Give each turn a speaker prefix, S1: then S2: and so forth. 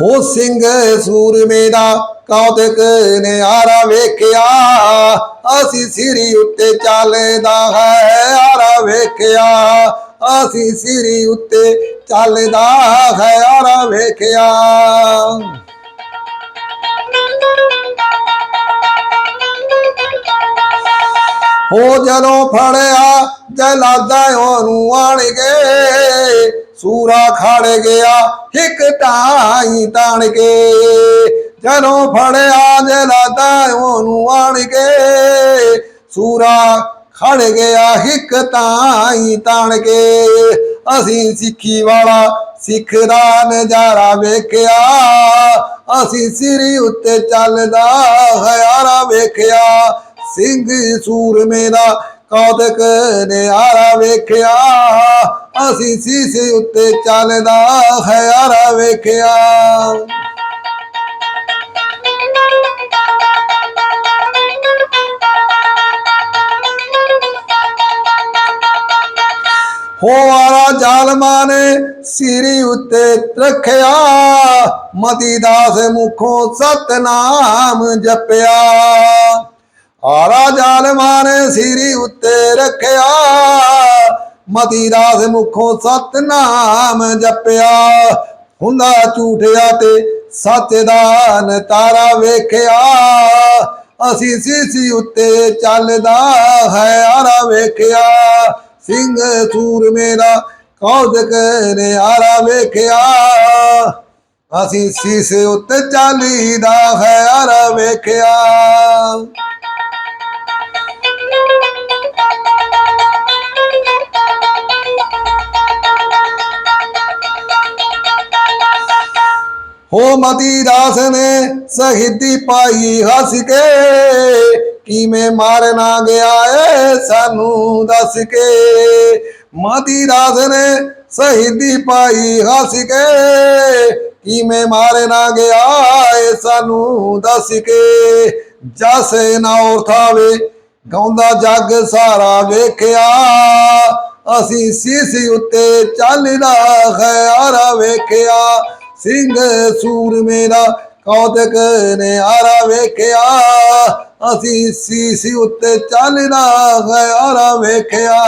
S1: ਹੋ ਸਿੰਘ ਸੂਰਮੇ ਦਾ ਕੌਤਕ ਨਿਆਰਾ ਵੇਖਿਆ। ਅਸੀਂ ਸਿਰੀ ਉੱਤੇ ਚੱਲਦਾ ਹੈ, ਆਰਾ ਵੇਖਿਆ। ਅਸੀਂ ਸਿਰੀ ਉੱਤੇ ਚੱਲਦਾ ਹੈ, ਆਰਾ ਵੇਖਿਆ। ਹੋ ਜਦੋਂ ਫੜਿਆ ਜਲਾਦਾ ਉਹਨੂੰ ਆਣ ਕੇ, ਸੂਰਾ ਖੜ ਗਿਆ, ਇੱਕ ਢਾਈ ਤਾਣ ਕੇ। ਜਦੋਂ ਫੜਿਆ ਜਲਾਦਾ ਉਹਨੂੰ ਆਣ ਕੇ, ਸੂਰਾ ਖੜ ਗਿਆ, ਇੱਕ ਤਾਈ ਤਾਣ ਕੇ। ਅਸੀਂ ਸਿੱਖੀ ਵਾਲਾ ਸਿੱਖ ਦਾ ਨਜ਼ਾਰਾ ਵੇਖਿਆ, ਅਸੀਂ ਸਿਰੀ ਉੱਤੇ ਚੱਲਦਾ ਹਯਾਰਾ ਵੇਖਿਆ। ਸਿੰਘ ਸੂਰਮੇ ਦਾ ਕੌਤਕ ਨਿਆਰਾ ਵੇਖਿਆ। ਅਸੀਂ ਸੀਸੇ ਉੱਤੇ ਚੱਲਦਾ ਖਿਆਰਾ ਵੇਖਿਆ। ਹੋਵਾਰਾ ਜ਼ਾਲਮਾਂ ਨੇ ਸਿਰੀ ਉੱਤੇ ਰੱਖਿਆ। ਮਤੀ ਦਾਸ ਮੁਖੋਂ ਸਤਨਾਮ ਜਪਿਆ। ਆਰਾ ਜ਼ਾਲਮਾਂ ਨੇ ਸਿਰੀ ਉੱਤੇ ਰੱਖਿਆ, ਮਤੀ ਦਾਸ ਮੁਖੋਂ ਸਤਨਾਮ ਜਪਿਆ। ਹੁੰਦਾ ਝੂਠਿਆ ਤੇ ਸੱਚ ਦਾ ਨਤਾਰਾ ਵੇਖਿਆ। ਅਸੀਂ ਸੀਸੀ ਉੱਤੇ ਚੱਲਦਾ ਹੈ, ਆਰਾ ਵੇਖਿਆ। ਸਿੰਘ ਸੂਰਮੇ ਦਾ ਕੌਦਕ ਨੇ ਆਰਾ ਵੇਖਿਆ। ਅਸੀਂ ਸੀਸੇ ਉੱਤੇ ਚੱਲੀਦਾ ਹੈ, ਆਰਾ ਵੇਖਿਆ। ਹੋ ਮਤੀ ਦਾਸ ਨੇ ਸ਼ਹੀਦੀ ਪਾਈ ਹੱਸ ਕੇ, ਕਿਵੇਂ ਮਾਰਨਾ ਗਿਆ ਏ ਸਾਨੂੰ ਦੱਸ ਕੇ? ਮਤੀ ਦਾਸ ਨੇ ਸ਼ਹੀਦੀ ਪਾਈ ਹੱਸ ਕੇ, ਕਿਵੇਂ ਮਾਰਨਾ ਗਿਆ ਏ ਸਾਨੂੰ ਦੱਸ ਕੇ? ਜਸ ਨਾ ਉਠਾਵੇ, ਗਾਉਂਦਾ ਜੱਗ ਸਾਰਾ ਵੇਖਿਆ, ਅਸੀਂ ਸੀਸੀ ਉੱਤੇ ਚੱਲਦਾ ਖਿਆਰਾ ਵੇਖਿਆ। ਸਿੰਘ ਸੂਰ ਮੇਰਾ ਕੌਤਕ ਨੇ ਆਰਾ ਵੇਖਿਆ। ਅਸੀਂ ਸੀਸੀ ਉੱਤੇ ਚੱਲਦਾ ਖਿਆਰਾ ਵੇਖਿਆ।